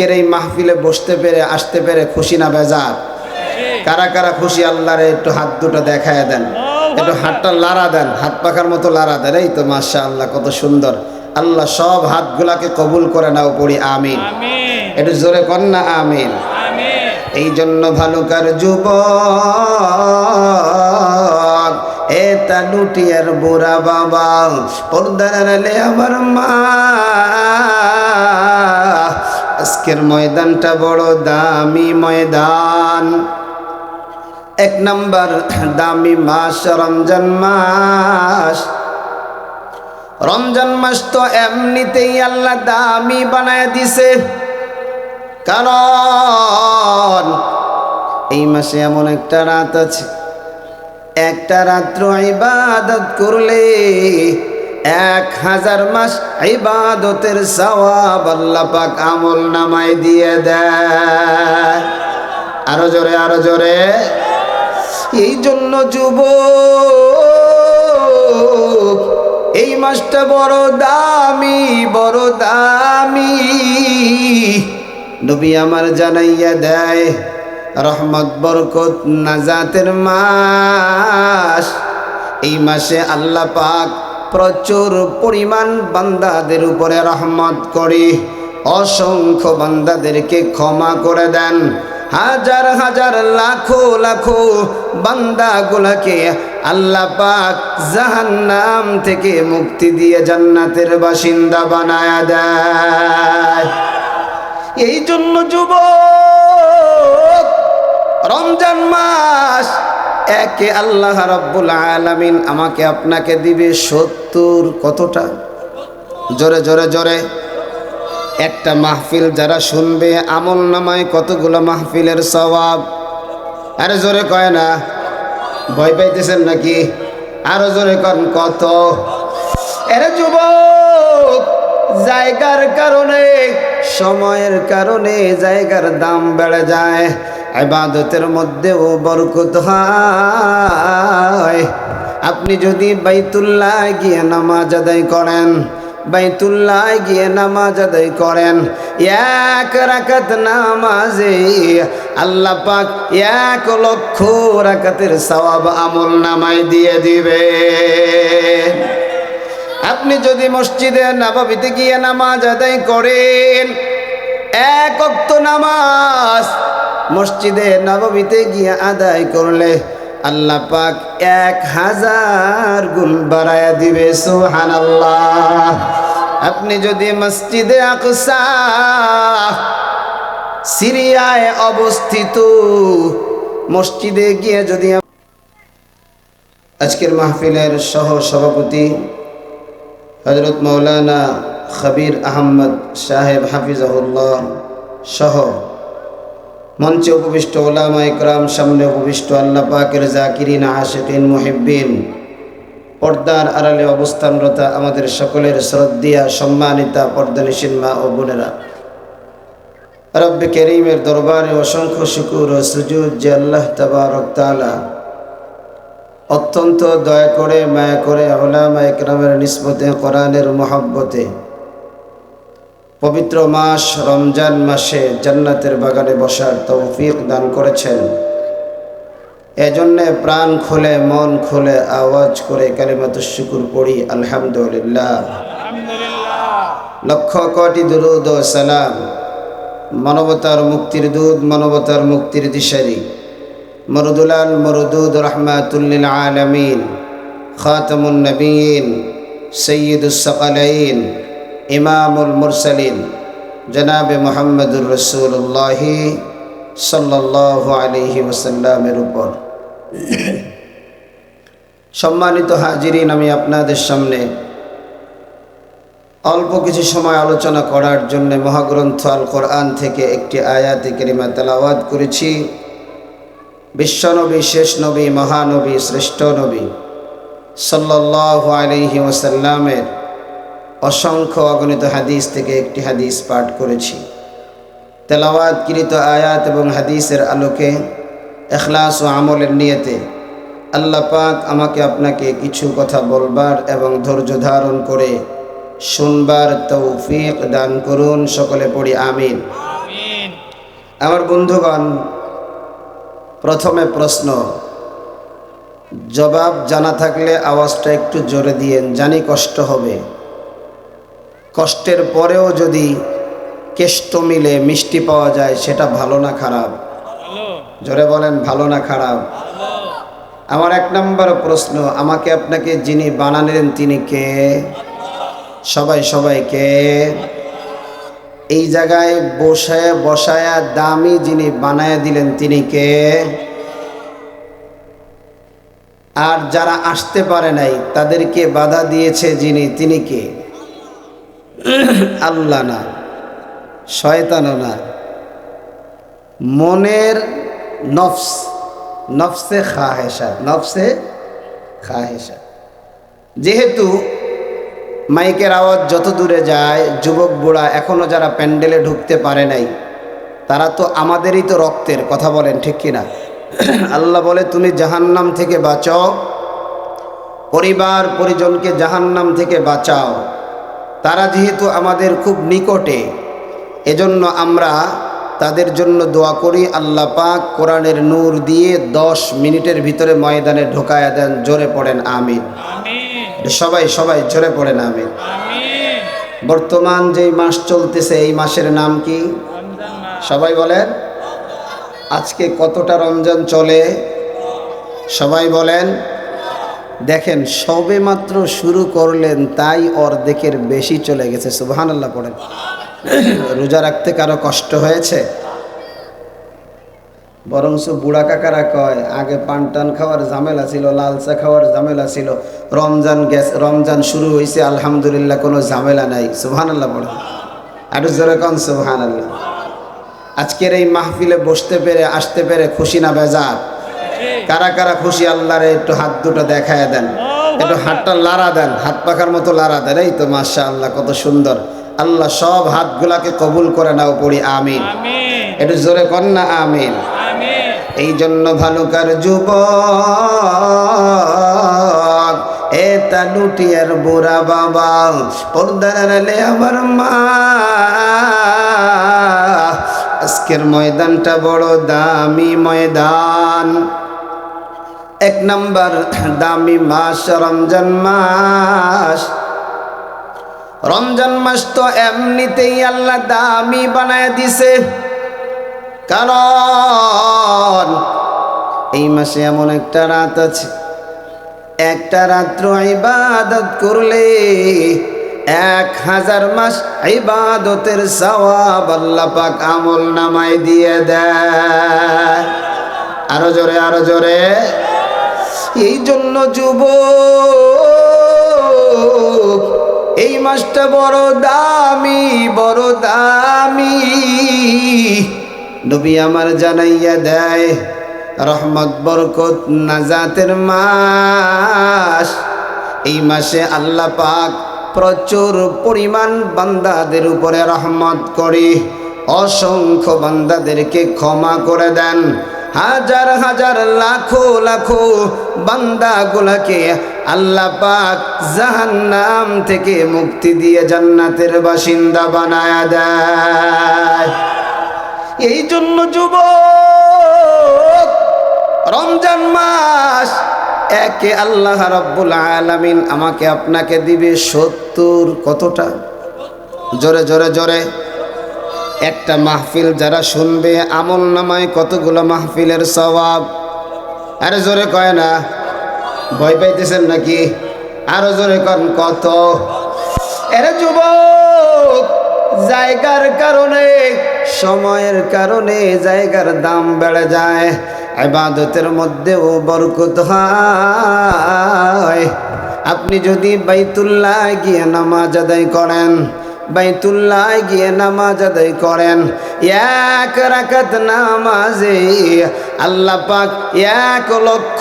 আজকের এই মাহফিলে বসতে পেরে আসতে পেরে খুশি না বেজার? কারা কারা খুশি? আল্লাহরে একটু হাত দুটো দেখায় দেন। একটু হাতটা লাড়া দেন হাত পাখার মতো লাড়া দেন। এই তো মাশা আল্লাহ কত সুন্দর। আল্লাহ সব হাতগুলাকে কবুল করে নাও পড়ি আমিন। একটু জোরে কর না আমিন। এই জন্য ভালুকার যুব এটা লুটিয়ার বুড়া বাবা পর্দার আমার মা। আজকের ময়দানটা বড় দামি ময়দান। এক নম্বর দামি মাস, রমজান মাস। রমজান মাস তো এমনিতেই আল্লাহ দামি বানায় দিছে। কারণ এই মাসে এমন একটা রাত আছে। একটা রাত্র ইবাদত করলে এক হাজার মাস ইবাদতের সওয়াব আল্লাহ পাক আমল নামায় দিয়ে দেয়। আরও জোরে আরও জোরে। এই জন্য যুব এই মাসটা বড় দামি বড় দামি। নবী আমার জানাইয়া দেয়, রহমত, বরকত, নাজাতের মাস। এই মাসে আল্লাহ পাক প্রচুর পরিমাণ বান্দাদের উপরে রহমত করে। অসংখ্য বান্দাদেরকে ক্ষমা করে দেন। হাজার হাজার, লাখো লাখো বান্দাগুলাকে আল্লাহ পাক জাহান্নাম থেকে মুক্তি দিয়ে জান্নাতের বাসিন্দা বানায় দেয়। এই জন্য যুবক, রমজান মাস একে আল্লাহ রাব্বুল আলামিন আমাকে আপনাকে দিবে সত্তর কতটা? জোরে জোরে জোরে। একটা মাহফিল যারা শুনবে, আমল নামায় কতগুলো মাহফিলের স্বভাব আরে জোরে কয় না। ভয় পাইতেছেন নাকি? আরও জোরে কন, কত? এরে যুবক, জায়গার কারণে, সময়ের কারণে জায়গার দাম বেড়ে যায়। ইবাদতের মধ্যেও বরকত হয়। আপনি যদি বাইতুল্লাহ গিয়ে নামাজ আদায় করেন, বাইতুল্লাহ গিয়ে নামাজ আদায় করেন, এক রাকাত নামাজে আল্লাহ পাক এক লক্ষ রাকাতের সওয়াব আমল নামায় দিয়ে দিবে। আপনি যদি মসজিদে নাবাবিতে গিয়ে নামাজ আদায় করেন, এক অক্ত নামাজ মসজিদে নবমীতে গিয়ে আদায় করলে আল্লাহ পাক এক হাজার গুণ বাড়ায়া দিবে সুহান আপনি যদি মসজিদে আকসা সিরিয়ায় অবস্থিত, মসজিদে গিয়ে যদি আজকের মাহফিলের সহ সভাপতি হজরত মৌলানা খবির আহমদ সাহেব হাফিজাহুল্লাহ সহ মঞ্চে উপবিষ্ট ওলামা ইকরাম, সামনে উপবিষ্ট আল্লাহ পাকের জাকিরিন, আশেকিন, মুহিব্বিন। পর্দার আড়ালে অবস্থানরত আমাদের সকলের শ্রদ্ধিয়া, সম্মানিতা পর্দানিসীন মা ও বোনেরা। রব্বে করিমের দরবারে অসংখ্য শুকুর ও সুজুদ যে আল্লাহ তাআলা অত্যন্ত দয়া করে, মায়া করে ওলামা ইকরামের নিসবতে কোরআনের মহব্বতে পবিত্র মাস রমজান মাসে জান্নাতের বাগানে বসার তৌফিক দান করেছেন। এজন্যে প্রাণ খুলে মন খুলে আওয়াজ করে কালিমাত শুকুর পড়ি আলহামদুলিল্লাহ। লক্ষ কোটি দুরুদ ও সালাম। মানবতার মুক্তির দুধ মানবতার মুক্তির দিশারি। মরুদুলাল মরুদুদ রহমাতুল্লিল আলমিন। খাতমুন নবীন সৈয়দুসকালাইন ইমামুল মুরসালিন, জনাবে মোহাম্মদুর রসুল্লাহি সাল্লাহ আলহি ওসাল্লামের উপর। সম্মানিত হাজিরিন, আমি আপনাদের সামনে অল্প কিছু সময় আলোচনা করার জন্য মহাগ্রন্থ আল কোরআন থেকে একটি আয়াতে কেরিমা তেলাওয়াত করেছি। বিশ্বনবী, শেষ নবী, মহানবী, শ্রেষ্ঠ নবী সাল্লাহ আলহি ওসাল্লামের অসংখ্য অগণিত হাদিস থেকে একটি হাদিস পাঠ করেছি। তেলাওয়াতকৃত আয়াত এবং হাদিসের আলোকে এখলাস ও আমলের নিয়েতে আল্লাহ পাক আমাকে আপনাকে কিছু কথা বলবার এবং ধৈর্য ধারণ করে শুনবার তৌফিক দান করুন সকলে পড়ি আমিন। আমার বন্ধুগণ প্রথমে প্রশ্ন জবাব জানা থাকলে আওয়াজটা একটু জোরে দিয়েন জানি কষ্ট হবে। কষ্টের পরেও যদি কেষ্ট মিলে মিষ্টি পাওয়া যায়, সেটা ভালো না খারাপ? জোরে বলেন, ভালো না খারাপ? আমার এক নম্বর প্রশ্ন, আমাকে আপনাকে যিনি বানালেন তিনি কে? সবাই সবাইকে এই জায়গায় বসায়, বসায়া, দামি যিনি বানায় দিলেন তিনি কে? আর যারা আসতে পারে নাই, তাদেরকে বাধা দিয়েছে যিনি, তিনি কে? আল্লাহ না, শয়তানও না। মনের নফস, নফসে খাহেসা নফসে খাহেসা যেহেতু মাইকের আওয়াজ যত দূরে যায়, যুবক বুড়া এখনও যারা প্যান্ডেলে ঢুকতে পারে নাই, তারা তো আমাদেরই তো রক্তের, কথা বলেন ঠিক কিনা আল্লাহ বলে, তুমি জাহান্নাম থেকে বাঁচাও। পরিবার, পরিজনকে জাহান্নাম থেকে বাঁচাও। তারা যেহেতু আমাদের খুব নিকটে এজন্য আমরা তাদের জন্য দোয়া করি আল্লাহ পাক কোরআনের নূর দিয়ে দশ মিনিটের ভিতরে ময়দানে ঢোকায়া দেন জোরে পড়েন আমিন। সবাই সবাই জোরে পড়েন আমিন। বর্তমান যেই মাস চলতেছে এই মাসের নাম কি? সবাই বলেন। আজকে কতটা রমজান চলে? সবাই বলেন। দেখেন, সবে মাত্র শুরু করলেন, তাই অর্ধেকের বেশি চলে গেছে। সুবহান আল্লাহ পড়েন। রোজা রাখতে কারও কষ্ট হয়েছে? বরংস বুড়া কাকারা কয়, আগে পান টান খাওয়ার ঝামেলা ছিল, লাল চা খাওয়ার ঝামেলা ছিল, রমজান গ্যাস, রমজান শুরু হয়েছে আলহামদুলিল্লাহ কোনো ঝামেলা নাই। সুবহান আল্লাহ পড়েন। আরও জোরে কন সুবহান আল্লাহ আজকের এই মাহফিলে বসতে পেরে, আসতে পেরে খুশি না বেজার? কারা কারা খুশি আল্লাহরে একটু হাত দুটো দেখায় দেন একটু হাতটা লাড়া দেন হাত পাখার মতো লাড়া দেন এই তো মাশা আল্লাহ কত সুন্দর। আল্লাহ সব হাতগুলাকে কবুল করে নাও পড়ি আমিন। একটু জোরে কর না আমিন। এই জন্য ভালুকার যুব এ তা লুটিয়ার বুড়া বাবা পর্দার আড়ালে আমার মা। আজকের ময়দানটা বড় দামি ময়দান। এক নাম্বার দামি মাস, রমজান মাস। রমজান মাস তো এমনিতেই আল্লাহ দামি বানায় দিছে। কারণ এই মাসে এমন একটা রাত আছে। একটা রাত্র ইবাদত করলে এক হাজার মাস ইবাদতের সওয়াব আল্লাহ পাক আমল নামায় দিয়ে দেয়। আরও জোরে আরও জোরে। এই জন্য যুব এই মাসটা বড় দামি বড় দামি। নবী আমার জানাইয়া দেয়, রহমত, বরকত, নাজাতের মাস। এই মাসে আল্লাহ পাক প্রচুর পরিমাণ বান্দাদের উপরে রহমত করে, অসংখ্য বান্দাদেরকে ক্ষমা করে দেন। হাজার হাজার লাখো লাখো বান্দা বান্দাগুলাকে আল্লাহ পাক জাহান্নাম থেকে মুক্তি দিয়ে জান্নাতের বাসিন্দা বানায় দেয়। এই জন্য যুবক, রমজান মাস একে আল্লাহ রাব্বুল আলামিন আমাকে আপনাকে দিবে সত্তর কতটা? জোরে জোরে জোরে। একটা মাহফিল যারা শুনবে, আমল নামায় কতগুলো মাহফিলের স্বভাব আরে জোরে কয় না। ভয় পাইতেছেন নাকি? আরও জোরে কন কত? এরে যুবক, জায়গার কারণে, সময়ের কারণে জায়গার দাম বেড়ে যায়। ইবাদতের মধ্যেও বরকত হয়। আপনি যদি বাইতুল্লাহ গিয়ে নামাজ আদায় করেন বাইতুল্লাহ গিয়ে নামাজ আদায় করেন। এক রাকাত নামাজে আল্লাহ পাক এক লক্ষ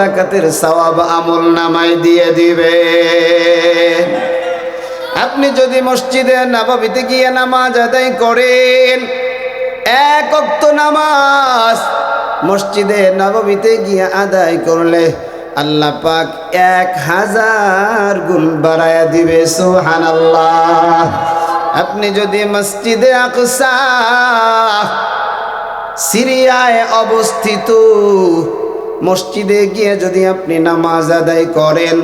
রাকাতের সওয়াব আমল নামায় দিয়ে দিবে। আপনি যদি মসজিদে নাবাবিতে গিয়ে নামাজ আদায় করেন, এক অক্ত নামাজ মসজিদে নবমীতে গিয়ে আদায় করলে আল্লাহ পাক এক হাজার গুণ বাড়ায়া দিবে সোহান আল্লাহ আপনি যদি মসজিদে আকসা সিরিয়ায় অবস্থিত, মসজিদে গিয়ে যদি আপনি নামাজ আদায় করেন,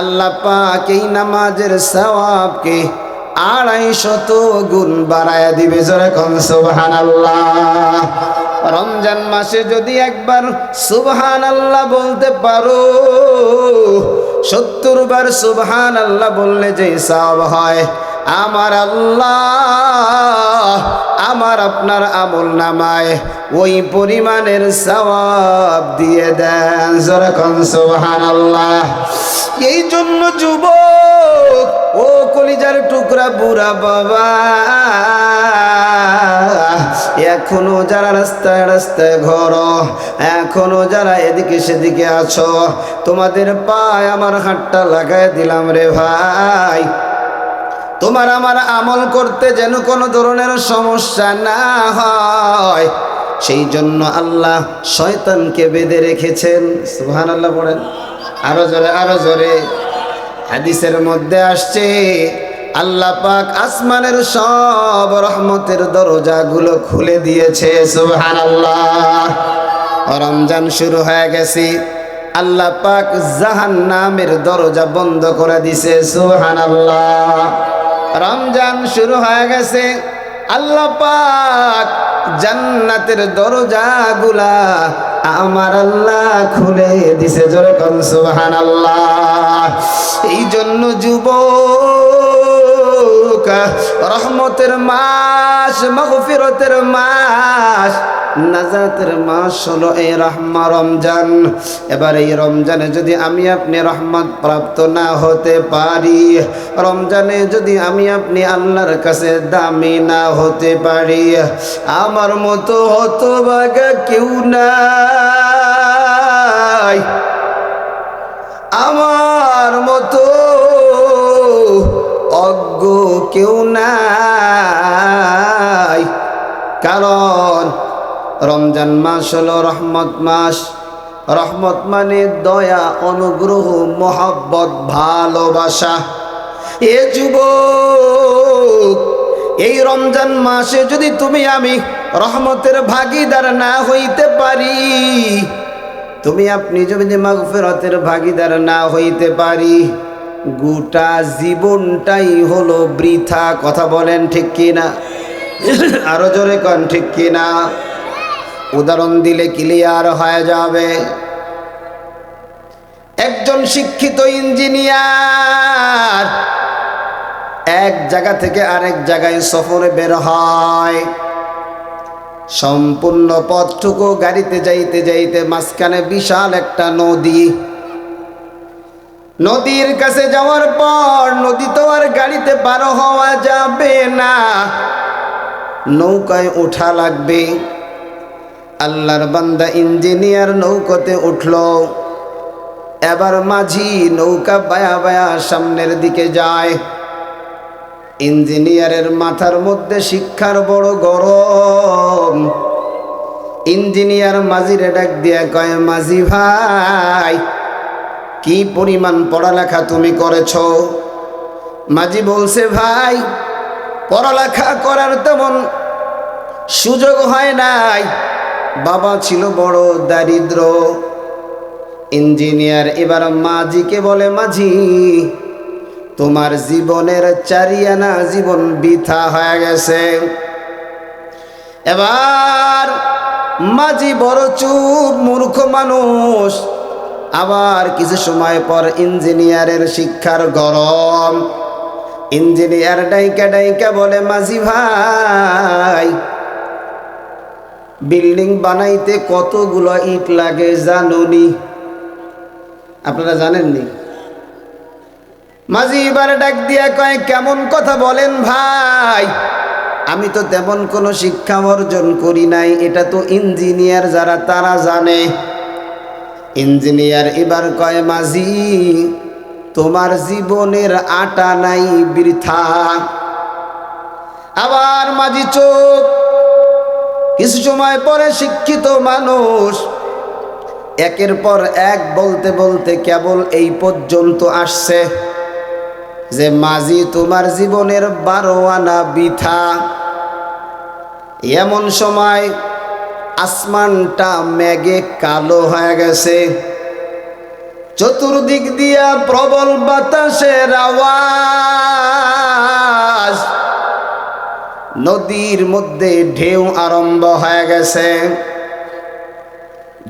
আল্লাহ পাক এই নামাজের সওয়াবকে আড়াই শত গুণ বাড়ায় দিবে। যেরকম সুবহান আল্লাহ রমজান মাসে যদি একবার সুবহান আল্লাহ বলতে পারো সত্তর বার সুবহান আল্লাহ বললে যে সব হয় আমার আল্লাহ আমার আপনার আমল নামায় ওই পরিমাণের সওয়াব দিয়ে দেন। যেরকম সুবহান আল্লাহ এই জন্য যুবক, ও কলিজার টুকরা বুড়া বাবা, এখনও যারা রাস্তায় রাস্তায় ঘর, এখনও যারা এদিকে সেদিকে আছো, তোমাদের পায় আমার হাতটা লাগাই দিলাম রে ভাই। তোমার আমার আমল করতে যেন কোনো ধরনের সমস্যা না হয়। সেই জন্য আল্লাহ শয়তানকে বেঁধে রেখেছেন। সুহান আল্লাহ বলেন আরও জোরে আরও জোরে। হাদিসের মধ্যে আসছে, আল্লাহ পাক আসমানের সব রহমতের দরজাগুলো খুলে দিয়েছে। সুবহান আল্লাহ রমজান শুরু হয়ে গেছে। আল্লাহ পাক জাহান নামের দরজা বন্ধ করে দিছে। সুবহান আল্লাহ রমজান শুরু হয়ে গেছে। আল্লাহ পাক জান্নাতের দরজাগুলা আমার আল্লাহ খুলে দিছে জোরে সুবহান আল্লাহ এই জন্য যুবক রহমতের মাস, মগফিরতের মাস, নাজাতের মাস হলো এই রহমা রমজান। এবার এই রমজানে যদি আমি আপনি রহমত প্রাপ্ত না হতে পারি, রমজানে যদি আমি আপনি আল্লাহর কাছে দামি না হতে পারি, আমার মতো হতভাগা কেউ নাই। আমার মতো অজ্ঞ কেউ নাই। কারণ রমজান মাস হলো রহমত মাস। রহমত মানে দয়া, অনুগ্রহ, মোহাব্বত, ভালোবাসা। এ যুবক, এই রমজান মাসে যদি তুমি আমি রহমতের ভাগিদার না হইতে পারি, তুমি আপনি যদি মাগফিরতের ভাগিদার না হইতে পারি। গোটা জীবনটাই হলো বৃথা, কথা বলেন ঠিক কিনা? আরও জোরে কন ঠিক কিনা? উদাহরণ দিলে ক্লিয়ার হয়ে যাবে। একজন শিক্ষিত ইঞ্জিনিয়ার এক জায়গা থেকে আরেক জায়গায় সফরে বের হয়। সম্পূর্ণ পথটুকু গাড়িতে যাইতে যাইতে মাঝখানে বিশাল একটা নদী নদীর কাছে যাওয়ার পর নদী তো আর গাড়িতে পার হওয়া যাবে না। নৌকায় ওঠা লাগবে। আল্লাহর বান্দা ইঞ্জিনিয়ার নৌকোতে উঠল। এবার মাঝি নৌকা বায়া বায়া সামনের দিকে যায়। ইঞ্জিনিয়ারের মাথার মধ্যে শিক্ষার বড় গরম। ইঞ্জিনিয়ার মাঝিরে ডাক দিয়া কয়, মাঝি ভাই কি পরিমাণ পড়ালেখা তুমি করেছ? মাঝি বলছে, ভাই, পড়ালেখা করার তেমন সুযোগ হয় নাই। বাবা ছিল বড় দারিদ্র। ইঞ্জিনিয়ার, এবার মাঝিকে বলে, মাঝি, তোমার জীবনের চারিয়ানা জীবন বৃথা হয়ে গেছে। এবার মাঝি বড় চুপ, মূর্খ মানুষ আবার কিছু সময় পর ইঞ্জিনিয়ারের শিক্ষার গরম। ইঞ্জিনিয়ার ডাইকা ডাইকা বলে, মাঝি ভাই, বিল্ডিং বানাইতে কতগুলো ইট লাগে জানুনি? আপনারা জানেননি? মাঝি এবার ডাক দিয়া কয়, কেমন কথা বলেন ভাই? আমি তো তেমন কোনো শিক্ষা অর্জন করি নাই। এটা তো ইঞ্জিনিয়ার যারা, তারা জানে। ইঞ্জিনিয়ার, এবার কয় মাঝি, তোমার জীবনের আটা নাই বৃথা। আবার মাঝি চোখ, কিছু সময় পরে শিক্ষিত মানুষ, একের পর এক বলতে বলতে কেবল এই পর্যন্ত আসছে যে, মাঝি, তোমার জীবনের বারো আনা বৃথা। এমন সময় আসমানটা মেঘে কালো হয়ে গেছে। চতুর্দিক দিয়া প্রবল বাতাসের আওয়াজ। নদীর মধ্যে ঢেউ আরম্ভ হয়ে গেছে।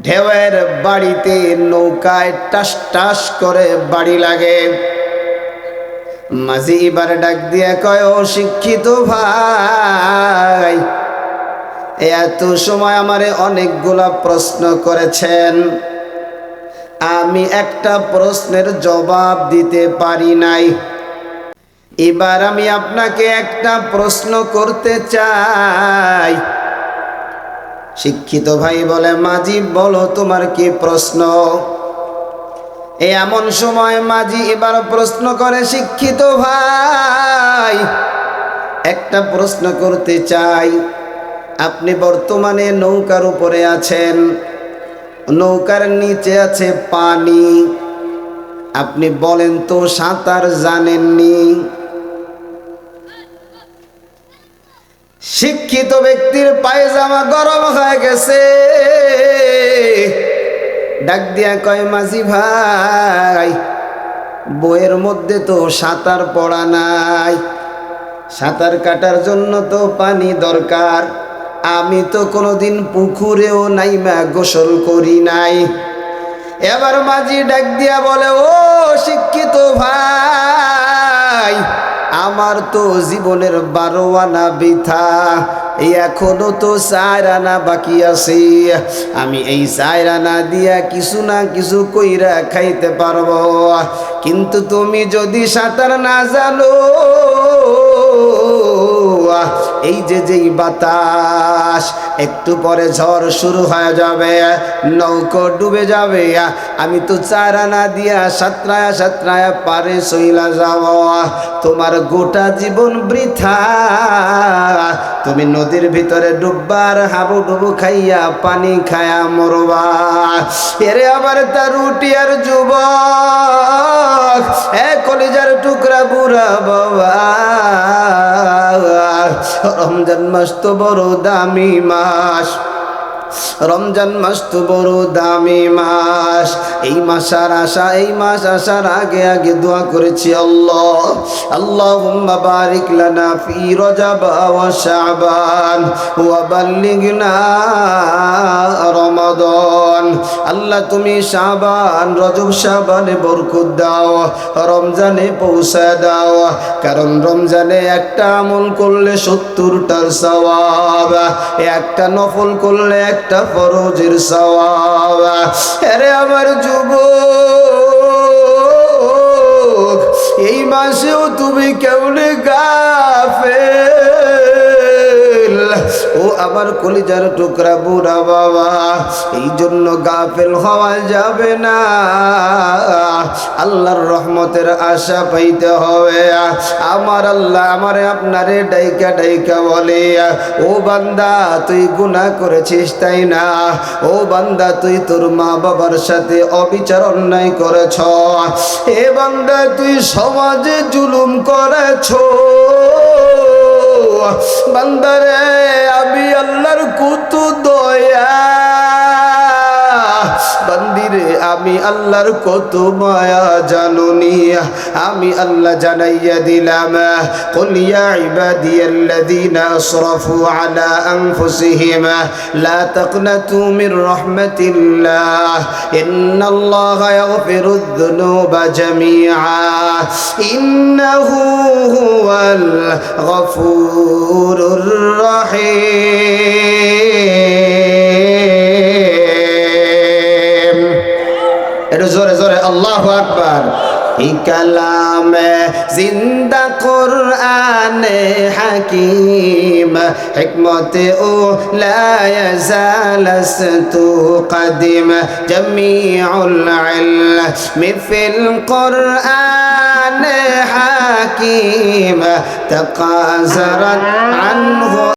ঢেউয়ের বাড়িতে নৌকায় টাস টাস করে বাড়ি লাগে। মাঝি এবার ডাক দিয়ে কয়, ও শিক্ষিত ভাই এত সময় আমারে অনেকগুলা প্রশ্ন করেছেন। আমি একটা প্রশ্নের জবাব দিতে পারি নাই। এবার আমি আপনাকে একটা প্রশ্ন করতে চাই। শিক্ষিত ভাই বলে, মাঝি, বলো তোমার কি প্রশ্ন? এমন সময় মাঝি এবার প্রশ্ন করে, শিক্ষিত ভাই, একটা প্রশ্ন করতে চাই। আপনি বর্তমানে নৌকার উপরে আছেন। নৌকার নিচে আছে পানি। আপনি বলেন তো সাঁতার জানেননি। শিক্ষিত ব্যক্তির পায়জামা গরম হয়ে গেছে। ডাক দিয়া কয়, মাঝি ভাই, বইয়ের মধ্যে তো সাঁতার পড়া নাই। সাঁতার কাটার জন্য তো পানি দরকার। আমি তো কোনোদিন পুকুরেও নাইমা গোসল করি নাই। এবার মাঝি ডাক দিয়া বলে, ও শিক্ষিত ভাই, আমার তো জীবনের বারো আনা বৃথা, এখনও তো আনা বাকি আছে। আমি এই আনা দিয়া কিছু না কিছু কইরা খাইতে পারব। কিন্তু তুমি যদি সাঁতার না জানো এই যে যেই বাতাস, একটু পরে ঝড় শুরু হয়ে যাবে, নৌকো ডুবে যাবে, আমি তো চারানা দিয়া সাতরায়া সাতরায়া পারে সইলা যাব। তোমার গোটা জীবন বৃথা, তুমি নদীর ভিতরে ডুববার হাবু ডুবু খাইয়া পানি খায়া মরবা। এরে আবার তার রুটি আর যুবক, এ কলিজার টুকরা বুড়া বাবা রমজান মাস তো বড় দামি মাস। রমজান মাস তো বড় দামি মাস। এই মাসার আশা এই মাস আসার আগে আগে দোয়া করেছি আল্লাহ। আল্লাহুম্মা বারিক লানা ফি রজব ওয়া শাবান ওয়া বাল্লিগনা রমাদান। আল্লাহ তুমি শাবান, রজব শাবানে বরকত দাও, রমজানে পৌঁছে দাও। কারণ রমজানে একটা আমল করলে সত্তরটার সওয়াব, একটা নফল করলে একটা ফরজের সওয়াব। আরে আমার যুব এই মাসেও তুমি কেমন গাফে ও আমার কলিজার টুকরা বুড়া বাবা এই জন্য গাফেল হওয়া যাবে না। আল্লাহর রহমতের আশা পাইতে হবে। আমার আল্লাহ আমারে আপনারে ডাইকা ডাইকা বলে, ও বান্দা, তুই গুণা করেছিস তাই না? ও বান্দা, তুই তোর মা বাবার সাথে অবিচার অন্যায় করেছ। এ বান্দা, তুই সমাজে জুলুম করেছ। বান্দারে আমি আল্লাহর কুতু দয়া বান্দিরে আমি আল্লাহর কত মায়া জানুনি আমি আল্লাহ জানাইয়া দিলাম قل يا عبادي الذين أسرفوا على أنفسهم لا تقنطوا من رحمة الله إن الله يغفر الذنوب جميعا إنه هو الغفور الرحيم আল্লাহ আকবার এই কালামে জিন্দা কোরআনে হাকিম হিকমতে ও লা ইয়াজালাস্তু قديم جميع العلم في القرآن حكيم تقاصرت عنه